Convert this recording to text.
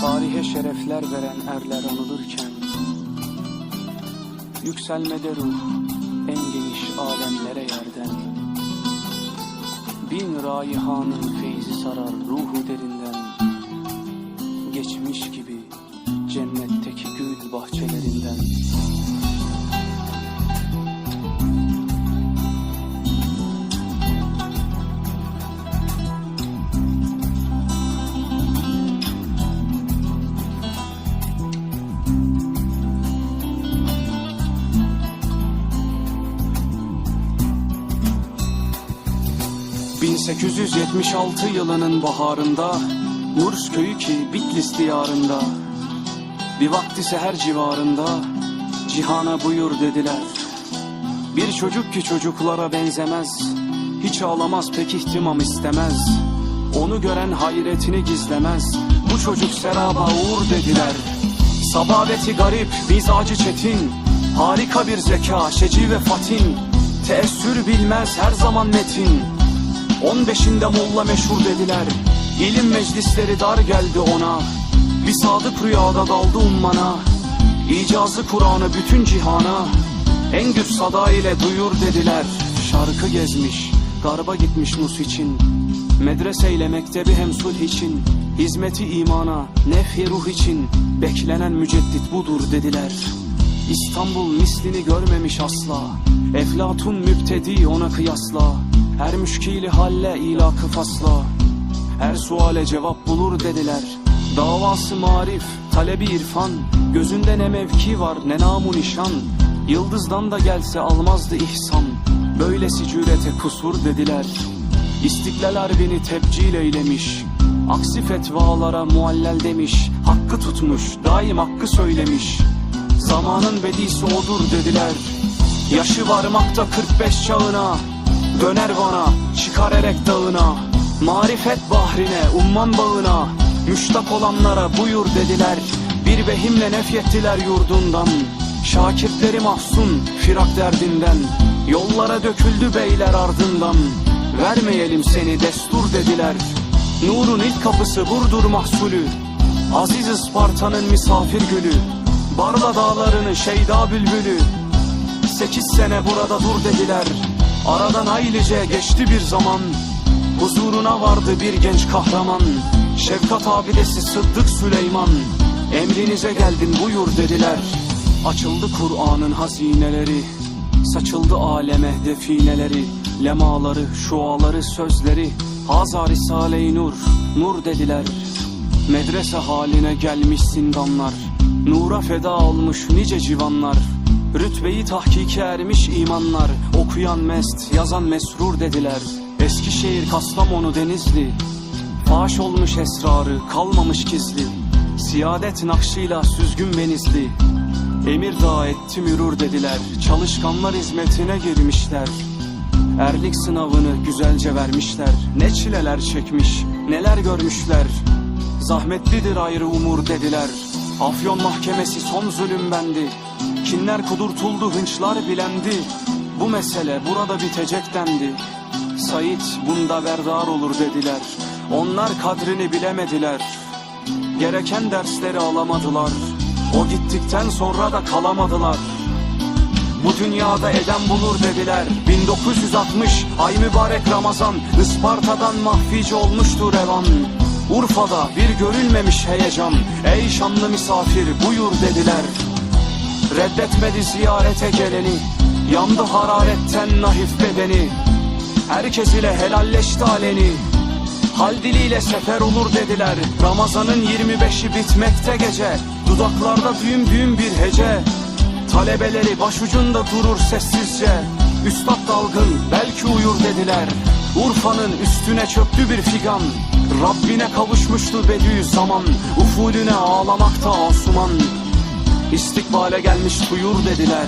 Tarihe şerefler veren erler anılırken Yükselmede ruh en geniş alemlere yerden Bin raihanın feyzi sarar ruhu derinden Geçmiş gibi cennetteki gül bahçelerinden ...1876 yılının baharında... ...Nurs köyü ki Bitlis diyarında... ...bir vakti seher civarında... ...cihana buyur dediler... ...bir çocuk ki çocuklara benzemez... ...hiç ağlamaz pek ihtimam istemez... ...onu gören hayretini gizlemez... ...bu çocuk seraba uğur dediler... Sababeti garip, mizacı çetin Harika bir zeka, şeci ve fatin. Teessür bilmez her zaman metin On beşinde molla meşhur dediler. İlim meclisleri dar geldi ona. Bir sadık rüyada daldı ummana. İcazı Kur'an'ı bütün cihana. En güç sada ile duyur dediler. Şarkı gezmiş, garba gitmiş nus için. Medreseyle mektebi hem sulh için. Hizmeti imana, nefhi ruh için. Beklenen müceddit budur dediler. İstanbul mislini görmemiş asla. Eflatun müptedi ona kıyasla Her müşkili halle ilakı fasla. Her suale cevap bulur dediler. Davası marif, talebi irfan. Gözünde ne mevki var ne namu nişan. Yıldızdan da gelse almazdı ihsan. Böylesi cürete kusur dediler. İstiklal harbini tebcil eylemiş. Aksi fetvalara muallel demiş. Hakkı tutmuş daim hakkı söylemiş. Zamanın bedisi odur dediler. Yaşı varmakta 45 çağına Döner bana çıkar erek dağına. Marifet bahrine umman bağına. Müştak olanlara buyur dediler. Bir vehimle nefyettiler yurdundan. Şakirtleri mahzun firak derdinden. Yollara döküldü beyler ardından. Vermeyelim seni destur dediler. Nurun ilk kapısı Burdur mahsulü. Aziz Isparta'nın misafir gülü. Barla dağlarını şeyda bülbülü. Sekiz sene burada dur dediler Aradan ailece geçti bir zaman. Huzuruna vardı bir genç kahraman. Şefkat abidesi Sıddık Süleyman. Emrinize geldim buyur dediler. Açıldı Kur'an'ın hazineleri. Saçıldı aleme defineleri. Lemaları, şuaları, sözleri. Haza Risale-i Nur, nur dediler. Medrese haline gelmiş zindanlar. Nura feda olmuş nice civanlar Rütbeyi tahkike ermiş imanlar Okuyan mest, yazan mesrur dediler. Eskişehir, Kastamonu, Denizli. Faş olmuş esrarı, kalmamış gizli. Siyadet nakşıyla süzgün benizli Emir dağ etti mürür dediler. Çalışkanlar hizmetine girmişler. Erlik sınavını güzelce vermişler. Ne çileler çekmiş, neler görmüşler. Zahmetlidir ayrı umur dediler. Afyon mahkemesi son zulüm bendi Kinler kudurtuldu hınçlar bilendi. Bu mesele burada bitecek dendi. Sait bunda verdar olur dediler. Onlar kadrini bilemediler. Gereken dersleri alamadılar. O gittikten sonra da kalamadılar. Bu dünyada eden bulur dediler. 1960 ay mübarek Ramazan. Isparta'dan mahfici olmuştu revan Urfa'da bir görülmemiş heyecan. Ey şanlı misafir buyur dediler Reddetmedi ziyarete geleni. Yandı hararetten nahif bedeni. Herkes ile helalleşti aleni. Hal diliyle sefer olur dediler. Ramazanın 25'i bitmekte gece. Dudaklarda düğüm düğüm bir hece. Talebeleri başucunda durur sessizce. Üstad dalgın belki uyur dediler. Urfa'nın üstüne çöktü bir figan. Rabbine kavuşmuştu bedü zaman Ufulüne ağlamakta asuman İstikbale gelmiş tuyur dediler